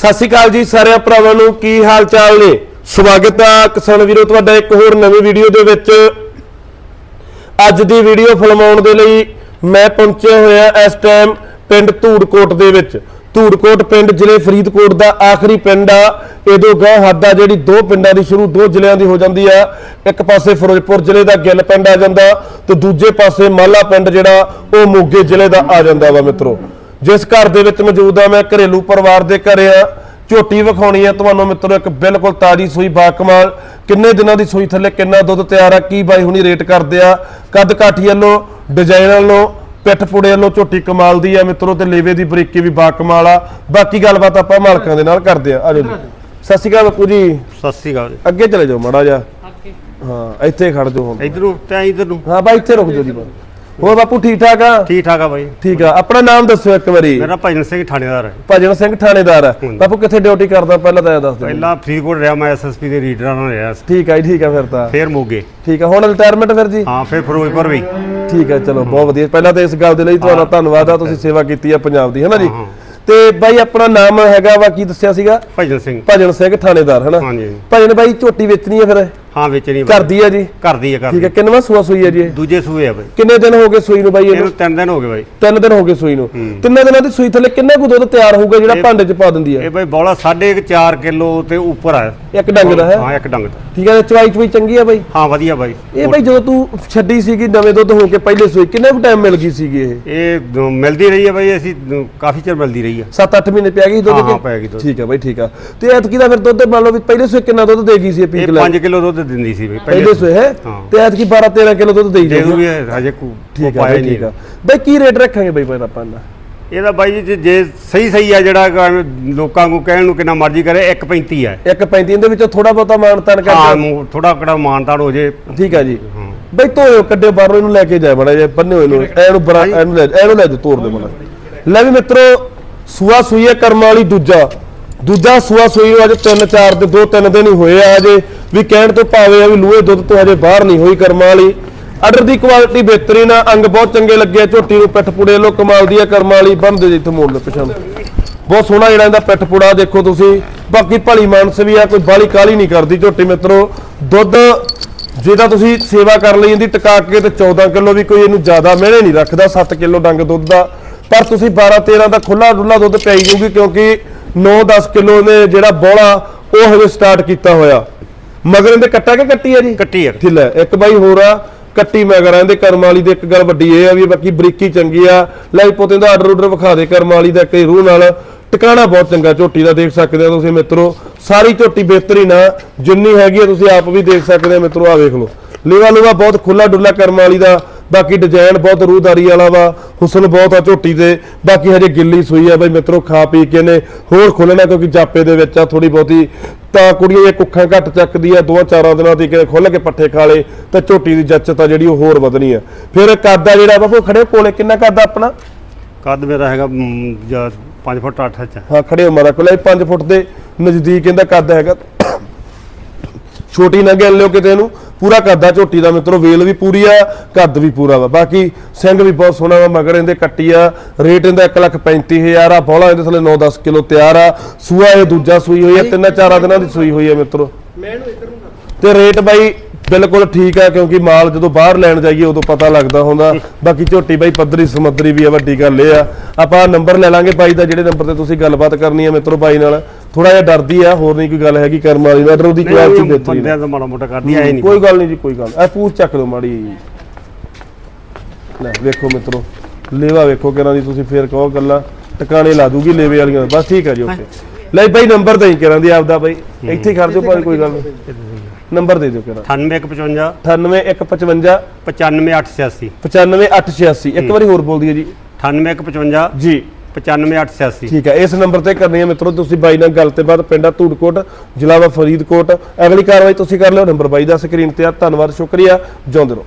ਸਤਿ ਸ਼੍ਰੀ ਅਕਾਲ ਜੀ ਸਾਰੇ ਭਰਾਵਾਂ ਨੂੰ, ਕੀ ਹਾਲ ਚਾਲ ਨੇ? ਸਵਾਗਤ ਹੈ ਕਿਸਾਨ ਵੀਰੋ, ਤੁਹਾਡਾ ਇੱਕ ਹੋਰ ਨਵੀਂ ਵੀਡੀਓ ਦੇ ਵਿੱਚ। ਅੱਜ ਦੀ ਵੀਡੀਓ ਫਿਲਮਾਉਣ ਦੇ ਲਈ ਮੈਂ ਪਹੁੰਚਿਆ ਹੋਇਆ ਇਸ ਟਾਈਮ ਪਿੰਡ ਧੂੜਕੋਟ ਦੇ ਵਿੱਚ। ਧੂੜਕੋਟ ਪਿੰਡ ਜ਼ਿਲ੍ਹੇ ਫਰੀਦਕੋਟ ਦਾ ਆਖਰੀ ਪਿੰਡ ਆ। ਇਹਦੋਂ ਗਾਂ ਹੱਦ ਆ ਜਿਹੜੀ ਦੋ ਪਿੰਡਾਂ ਦੀ ਸ਼ੁਰੂ, ਦੋ ਜ਼ਿਲ੍ਹਿਆਂ ਦੀ ਹੋ ਜਾਂਦੀ ਆ। ਇੱਕ ਪਾਸੇ ਫਿਰੋਜ਼ਪੁਰ ਜ਼ਿਲ੍ਹੇ ਦਾ ਗਿੱਲ ਪਿੰਡ ਆ ਜਾਂਦਾ ਤੇ ਦੂਜੇ ਪਾਸੇ ਮਾਲਾ ਪਿੰਡ ਜਿਹੜਾ ਉਹ ਮੋਗੇ ਜ਼ਿਲ੍ਹੇ ਦਾ ਆ ਜਾਂਦਾ ਵਾ ਮਿੱਤਰੋ। ਜਿਸ ਘਰ ਦੇ ਵਿੱਚ ਮੌਜੂਦ ਆ ਮੈਂ ਘਰੇਲੂ ਪਰਿਵਾਰ ਦੇ ਘਰੇ ਆ। ਝੋਟੀ ਵਿਖਾਉਣੀ ਆ। ਤੁਹਾਨੂੰ ਮਿੱਤਰੋ ਇੱਕ ਬਿਲਕੁਲ ਤਾਜੀ ਸੂਈ ਬਾਕਮਾਲ। ਕਿੰਨੇ ਦਿਨਾਂ ਦੀ ਸੂਈ ਥੱਲੇ ਕਿੰਨਾ ਦੁੱਧ ਤਿਆਰ ਆ? ਕੀ ਬਾਈ ਹੁਣੀ ਰੇਟ ਕਰਦੇ ਆ? ਕੱਦ ਕਾਠੀ ਵੱਲੋਂ ਡਿਜ਼ਾਈਨ ਵੱਲੋਂ ਪਿੱਠ ਪੁੜੇ ਵੱਲੋਂ ਝੋਟੀ ਕਮਾਲ ਦੀ ਆ। ਮਿੱਤਰੋ ਤੇ ਲੇਵੇ ਦੀ ਬਰੀਕੀ ਵੀ ਬਾਕਮਾਲ ਆ। ਬਾਕੀ ਗੱਲਬਾਤ ਆਪਾਂ ਮਾਲਕਾਂ ਦੇ ਨਾਲ ਕਰਦੇ ਆ। ਆਜੋ ਜੀ। ਸਤਿ ਸ਼੍ਰੀ ਅਕਾਲ ਬਾਪੂ ਜੀ। ਸਤਿ ਸ੍ਰੀ ਅਕਾਲ ਅੱਗੇ ਚਲੇ ਜਾਓ ਮਾੜਾ ਜਾ ਹਾਂ ਇੱਥੇ ਖੜ ਜਾਓ ਹੁਣ। ਇਧਰ ਤੇ ਇਧਰ ਨੂੰ। ਹਾਂ ਬਾਈ ਇੱਥੇ ਰੁਕ ਜਾਓ ਜੀ ਬਸ। ਹੋਰ ਬਾਪੂ ਠੀਕ ਠਾਕ ਆ? ਠੀਕ ਠਾਕ ਆ ਬਾਈ। ਠੀਕ ਆ। ਆਪਣਾ ਨਾਮ ਦੱਸੋ ਇੱਕ ਵਾਰੀ। ਮੇਰਾ ਭਜਨ ਸਿੰਘ ਥਾਣੇਦਾਰ ਹੈ। ਭਜਨ ਸਿੰਘ ਥਾਣੇਦਾਰ ਆ। ਬਾਪੂ ਕਿੱਥੇ ਡਿਊਟੀ ਕਰਦਾ? ਪਹਿਲਾਂ ਤਾਂ ਇਹ ਦੱਸ ਦਿਓ। ਪਹਿਲਾਂ ਫਰੀਦਕੋਟ ਰਿਹਾ ਮੈਂ ਐਸਐਸਪੀ ਦੇ ਰੀਡਰਾਂ ਨਾਲ ਰਿਹਾ। ਠੀਕ ਆ ਜੀ ਠੀਕ ਆ ਫਿਰ ਤਾਂ। ਫਿਰ ਮੋਗੇ। ਠੀਕ ਆ। ਹੁਣ ਰਿਟਾਇਰਮੈਂਟ ਫਿਰ ਜੀ? ਹਾਂ ਫਿਰ ਫਿਰੋਜ਼ਪੁਰ ਵੀ। ਠੀਕ ਆ ਚਲੋ ਬਹੁਤ ਵਧੀਆ। ਪਹਿਲਾਂ ਤਾਂ ਇਸ ਗੱਲ ਦੇ ਲਈ ਤੁਹਾਡਾ ਧੰਨਵਾਦ ਆ। ਤੁਸੀਂ ਸੇਵਾ ਕੀਤੀ ਆ ਪੰਜਾਬ ਦੀ ਹੈ ਨਾ ਜੀ। ਤੇ ਬਾਈ ਆਪਣਾ ਨਾਮ ਹੈਗਾ ਵਾ ਕੀ ਦੱਸਿਆ ਸੀਗਾ? ਭਜਨ ਸਿੰਘ। ਭਜਨ ਸਿੰਘ ਥਾਣੇਦਾਰ ਹੈ ਨਾ ਹਾਂਜੀ। ਭਜਨ ਬਾਈ ਝੋਟੀ ਵੇਚਣੀ ਆ ਫਿਰ? ਹਾਂ ਵੇਚਣੀ ਘਰ ਦੀ ਆ ਜੀ? ਘਰ ਦੀ ਹੈ ਘਰ ਠੀਕ ਆ ਦੀ ਕਿੰਨਵਾਂ ਸੂਆ ਸੂਈ ਆ ਜੀ ਇਹ? ਦੂਜੇ ਸੂਏ ਆ ਬਾਈ। ਕਿੰਨੇ ਦਿਨ ਹੋ ਗਏ ਸੂਈ ਨੂੰ ਬਾਈ ਇਹਨੂੰ? ਇਹਨੂੰ ਤਿੰਨ ਦਿਨ ਹੋ ਗਏ ਬਾਈ। ਤਿੰਨ ਦਿਨ ਹੋ ਗਏ ਸੂਈ ਨੂੰ। ਤਿੰਨੇ ਦਿਨਾਂ ਦੀ ਸੂਈ ਥੱਲੇ ਕਿੰਨਾ ਕੁ ਦੁੱਧ ਤਿਆਰ ਹੋਊਗਾ ਜਿਹੜਾ ਭਾਂਡੇ 'ਚ ਪਾ ਦਿੰਦੀ ਆ? ਇਹ ਬਾਈ ਬੌਲਾ 4.5 ਕਿਲੋ ਤੇ ਉੱਪਰ ਆ। ਇੱਕ ਡੰਗ ਦਾ ਹੈ? ਹਾਂ ਇੱਕ ਡੰਗ ਦਾ। ਠੀਕ ਆ ਚਵਾਈ ਚਵਾਈ ਚੰਗੀ ਆ ਬਾਈ? ਹਾਂ ਵਧੀਆ ਬਾਈ। ਇਹ ਬਾਈ ਜਦੋਂ ਤੂੰ ਛੱਡੀ ਸੀਗੀ ਨਵੇਂ ਦੁੱਧ ਹੋ ਕੇ ਪਹਿਲੇ ਸੂਈ ਕਿੰਨੇ ਕੁ ਟਾਈਮ ਮਿਲ ਗਈ ਸੀਗੀ ਇਹ? ਇਹ ਦ- ਮਿਲਦੀ ਰਹੀ ਹੈ ਬਾਈ ਅਸੀਂ ਦ- ਕਾਫੀ ਚਿਰ ਮਿਲਦੀ ਰਹੀ ਆ। 7-8 ਮਹੀਨੇ ਪਿਆ ਗਈ ਦੁੱਧ ਹਾਂ, ਕੇ? ਹਾਂ, ਪੈ ਗਈ ਦੁੱਧ। ਠੀਕ ਆ ਬਾਈ ਠੀਕ ਆ। ਤੇ ਐਤਕੀ ਦਾ ਫਿਰ ਦੁੱਧ ਮੰਨ ਲਓ ਵੀ ਪਹਿਲੇ ਸੂਏ ਕਿੰਨਾ ਦੁੱਧ ਦੇ ਗਈ ਸੀ ਇਹ ਇਹ ਪੀਕ ਲੈ 5 ਕਿਲੋ ਦੁੱਧ ਦਿੰਦੀ ਸੀ ਬਾਈ ਪਹਿਲੇ ਸੂਏ ਹੈ? ਹਾਂ। ਤੇ ਐਤਕੀ 12-13 ਕਿਲੋ ਦੁੱਧ ਦੇਈ ਦੇ ਦੂਗੀ ਹਜੇ ਕੋ ਠੀਕ ਆ ਪਾਇਆ ਬਾਈ ਹੀ ਠੀਕ ਆ। ਨਹੀਂ ਬਾਈ ਕੀ ਰੇਟ ਰੱਖਾਂਗੇ ਬਾਈ ਫਿਰ ਆਪਾਂ ਇਹਦਾ? ਇਹਦਾ ਬਾਈ ਜੀ ਜੇ- ਜੇ ਸਹੀ ਸਹੀ ਆ ਜਿਹੜਾ ਲੋਕਾਂ ਨੂੰ ਕਹਿਣ ਨੂੰ ਕਿੰਨਾ ਮਰਜ਼ੀ ਕਰੇ 1.35 ਹੈ 1.35 ਇਹਦੇ ਵਿੱਚੋਂ ਥੋੜਾ ਬਹੁਤਾ ਮਾਨਤਾਨ ਹਾਂ ਕਰ ਥੋੜਾ ਕੜਾ ਮਾਨਤਾਨ ਹੋ ਜੇ। ਠੀਕ ਆ ਜੀ। ਬਈ ਤੋਇਓ ਕੱਢਿਓ ਬਾਹਰੋਂ ਇਹਨੂੰ ਲੈ ਕੇ ਜਾ ਬੜਾ ਜੇ ਪੰਨੇ ਹੋਏ ਨੂੰ ਇਹਨੂੰ ਬਰਾ ਇਹਨੂੰ ਲੈ ਇਹਨੂੰ ਲੈ ਜਾ ਤੋੜ ਦੇ ਬੜਾ ਲੈ ਵੀ ਮਿੱਤਰੋ ਸੂਆ ਸੂਈ ਹੈ ਕਰਮ ਵਾਲੀ ਦੂਜਾ। ਦੂਜਾ ਸੂਆ ਸੂਈ ਨੂੰ ਅਜੇ 3 4 ਤੇ 2 3 ਦਿਨ ਹੀ ਹੋਏ ਆ ਅਜੇ ਵੀ ਕਹਿਣ ਤੋਂ ਭਾਵੇਂ ਆ ਵੀ ਲੂਹੇ ਦੁੱਧ ਤੋਂ ਹਜੇ ਬਾਹਰ ਨਹੀਂ ਹੋਈ ਕਰਮਾਂ ਵਾਲੀ। ਆਰਡਰ ਦੀ ਕੁਆਲਿਟੀ ਬਿਹਤਰੀਨ ਆ ਅੰਗ ਬਹੁਤ ਚੰਗੇ ਲੱਗੇ ਆ, ਝੋਟੀ ਨੂੰ ਪਿੱਠ ਪੁੜੇ ਲੋ ਕਮਾਲ ਦੀ ਆ ਕਰਮ ਵਾਲੀ ਬੰਦੇ ਜੀ ਇੱਥੇ ਮੋੜ ਲੈ ਪਿਛਾਂ ਬਹੁਤ ਸੋਹਣਾ ਜਿਹੜਾ ਇਹਦਾ ਪਿੱਠ ਪੁੜਾ ਦੇਖੋ ਤੁਸੀਂ। ਬਾਕੀ ਭਲੀ ਮਾਨਸ ਵੀ ਆ ਕੋਈ ਬਾਲੀ ਕਾਲੀ ਨਹੀਂ ਕਰਦੀ ਝੋਟੀ ਮਿੱਤਰੋ। ਦੁੱਧ ਜਿਹਦਾ ਤੁਸੀਂ ਸੇਵਾ ਕਰ ਲਈ ਇਹਦੀ ਟਿਕਾ ਕੇ ਤੇ 14 ਕਿਲੋ ਵੀ ਕੋਈ ਇਹਨੂੰ ਜ਼ਿਆਦਾ ਮਿਹਣੇ ਨਹੀਂ ਰੱਖਦਾ 7 ਕਿਲੋ ਡੰਗ ਦੁੱਧ ਦਾ। ਪਰ ਤੁਸੀਂ 12 13 ਦਾ ਖੁੱਲਾ ਡੁੱਲਾ ਦੁੱਧ ਪਿਆਈ ਜੂਗੀ ਕਿਉਂਕਿ 9-10 ਕਿਲੋ ਨੇ ਜਿਹੜਾ ਬੋਲਾ ਉਹ ਹਜੇ ਸਟਾਰਟ ਕੀਤਾ ਹੋਇਆ। ਮਗਰ ਇਹਦੇ ਕੱਟਾ ਕੇ ਕੱਟੀ ਆ ਜੀ? ਕੱਟੀ ਹੈ ਠੀਕ ਹੈ ਇੱਕ ਬਾਈ ਹੋਰ ਆ ਕੱਟੀ ਮਗਰ ਇਹਦੇ ਕਰਮ ਵਾਲੀ ਦੇ ਇੱਕ ਗੱਲ ਵੱਡੀ ਇਹ ਆ ਵੀ ਬਾਕੀ ਬਰੀਕੀ ਚੰਗੀ ਆ। ਲੈ ਪੋਤੇ ਦਾ ਆਰਡਰ ਆਰਡਰ ਵਿਖਾ ਦੇ ਕਰਮ ਵਾਲੀ ਦਾ ਕਈ ਰੂਹ ਨਾਲ। ਟਿਕਾਣਾ ਬਹੁਤ ਚੰਗਾ ਝੋਟੀ ਦਾ ਦੇਖ ਸਕਦੇ ਹੋ ਤੁਸੀਂ ਮਿੱਤਰੋ। ਸਾਰੀ ਝੋਟੀ ਬਿਹਤਰੀਨ ਆ ਜਿੰਨੀ ਹੈਗੀ ਆ ਤੁਸੀਂ ਆਪ ਵੀ ਦੇਖ ਸਕਦੇ ਹੋ ਮਿੱਤਰੋ ਆ ਵੇਖ ਲਓ। ਲੀਵਾ ਲੂਵਾ ਬਹੁਤ ਖੁੱਲਾ ਡੁੱਲਾ ਕਰਮ ਵਾਲੀ ਦਾ ਬਾਕੀ ਡਿਜ਼ਾਈਨ ਬਹੁਤ ਰੂਹਦਾਰੀ ਵਾਲਾ ਵਾ ਹੁਸਨ ਬਹੁਤ ਆ ਝੋਟੀ ਦੇ ਬਾਕੀ ਹਜੇ ਗਿੱਲੀ ਸੂਈ ਆ ਬਈ ਮਿੱਤਰੋ ਖਾ ਪੀ ਕੇ ਨੇ ਹੋਰ ਖੁੱਲਣਾ ਕਿਉਂਕਿ ਜਾਪੇ ਦੇ ਵਿੱਚ ਆ ਥੋੜੀ ਬਹੁਤੀ। ਤਾਂ ਕੁੜੀਆਂ ਇਹ ਕੁੱਖਾਂ ਘੱਟ ਚੱਕਦੀ ਆ ਦੋਆਂ ਚਾਰਾਂ ਦਿਨਾਂ ਦੀ ਕਿਤੇ ਖੁੱਲ ਕੇ ਪੱਠੇ ਖਾ ਲੇ ਤਾਂ ਝੋਟੀ ਦੀ ਜੱਚਤ ਆ ਜਿਹੜੀ ਉਹ ਹੋਰ ਵਧਣੀ ਆ। ਫਿਰ ਕੱਦ ਆ ਜਿਹੜਾ ਬਾਪੂ ਖੜੇ ਕੋਲੇ ਕਿੰਨਾ ਕੱਦ ਆਪਣਾ? ਕੱਦ ਮੇਰਾ ਹੈਗਾ 5 ਫੁੱਟ 8 ਇੰਚ ਹਾਂ ਖੜੇ ਹੋ ਮਾਰਾ ਕੋਲੇ 5 ਫੁੱਟ ਦੇ ਨਜ਼ਦੀਕ ਇਹਦਾ ਕੱਦ ਹੈਗਾ। ਛੋਟੀ ਨਾ ਗਿਣ ਲਿਓ ਕਿਤੇ ਇਹਨੂੰ ਪੂਰਾ ਕੱਦ ਆ ਝੋਟੀ ਦਾ ਮਿੱਤਰੋ ਵੇਲ ਵੀ ਪੂਰੀ ਆ ਕੱਦ ਵੀ ਪੂਰਾ ਵਾ। ਬਾਕੀ ਸਿੰਘ ਵੀ ਬਹੁਤ ਸੋਹਣਾ ਵਾ ਮਗਰ ਇਹਦੇ ਕੱਟੀ ਆ ਰੇਟ ਇਹਦਾ 135000 ਆ ਬੋਲਾ ਇਹਦੇ ਥੱਲੇ 9-10 ਕਿਲੋ ਤਿਆਰ ਆ। ਸੂਆ ਇਹ ਦੂਜਾ ਸੂਈ ਹੋਈ ਆ ਤਿੰਨਾਂ ਚਾਰਾਂ ਦਿਨਾਂ ਦੀ ਸੂਈ ਹੋਈ ਆ ਮਿੱਤਰੋ। ਤੇ ਰੇਟ ਬਾਈ ਬਿਲਕੁਲ ਠੀਕ ਆ ਕਿਉਂਕਿ ਮਾਲ ਜਦੋਂ ਬਾਹਰ ਲੈਣ ਜਾਈਏ ਉਦੋਂ ਪਤਾ ਲੱਗਦਾ ਹੁੰਦਾ। ਬਾਕੀ ਝੋਟੀ ਬਾਈ ਪੱਧਰੀ ਸਮੁੰਦਰੀ ਵੀ ਆ ਵੱਡੀ ਗੱਲ ਇਹ ਆ। ਆਪਾਂ ਨੰਬਰ ਲੈ ਲਾਂਗੇ ਬਾਈ ਦਾ ਜਿਹੜੇ ਨੰਬਰ ਤੇ ਤੁਸੀਂ ਗੱਲਬਾਤ ਕਰਨੀ ਆ ਮਿੱਤਰੋ ਬਾਈ ਨਾਲ। ਥੋੜਾ ਜਿਹਾ ਡਰਦੀ ਆ ਹੋਰ ਨਹੀਂ ਕੋਈ ਗੱਲ ਹੈਗੀ ਕਰਮ ਵਾਲੀ ਕੁਆਲਿਟੀ ਬਿਹਤਰੀਨ ਆ। ਬੰਦਿਆਂ ਦਾ ਮਾੜਾ ਮੋਟਾ ਕਰਦੀ ਆਏ ਨਹੀਂ। ਕੋਈ ਗੱਲ ਨਹੀਂ ਜੀ ਕੋਈ ਗੱਲ ਐ ਪੂਛ ਚੱਕ ਲਓ ਮਾੜੀ। ਲੈ ਵੇਖੋ ਮਿੱਤਰੋ ਲੇਵਾ ਵੇਖੋ ਕਿਹਨਾਂ ਦੀ ਤੁਸੀਂ ਫੇਰ ਕਹੋ ਗੱਲਾਂ। ਟਿਕਾਣੇ ਲਾ ਦੂਗੀ ਲੇਵੇ ਵਾਲੀਆਂ ਬਸ ਠੀਕ ਆ ਜੀ ਓਕੇ। ਲੈ ਬਾਈ ਨੰਬਰ ਦੇਈ ਕਿਹਨਾਂ ਦੀ ਆਪਦਾ ਬਾਈ। ਇੱਥੇ ਹੀ ਕਰ ਦਿਓ ਭਾਵੇਂ ਕੋਈ ਗੱਲ ਨਹੀਂ। ਨੰਬਰ ਦੇ ਦਿਓ ਕਿਹੜਾ? 9855 98155 95886 95886 ਇੱਕ ਵਾਰੀ ਹੋਰ ਬੋਲ ਦਈਏ ਜੀ। 9855 ਜੀ। 95886 ਠੀਕ ਹੈ ਇਸ ਨੰਬਰ ਤੇ ਕਰਨੀ ਹੈ ਮਿੱਤਰੋ ਤੁਸੀਂ ਬਾਈ ਨਾਲ ਗੱਲ ਤੇ ਬਾਅਦ ਪਿੰਡਾ ਧੂੜਕੋਟ ਜ਼ਿਲ੍ਹਾ ਵਾ ਫਰੀਦਕੋਟ। ਅਗਲੀ ਕਾਰਵਾਈ ਤੁਸੀਂ ਕਰ ਲਿਓ ਨੰਬਰ ਬਾਈ ਦਾ ਸਕਰੀਨ ਤੇ ਆ। ਧੰਨਵਾਦ ਸ਼ੁਕਰੀਆ। ਜਿਉਂਦੇ ਰਹੋ।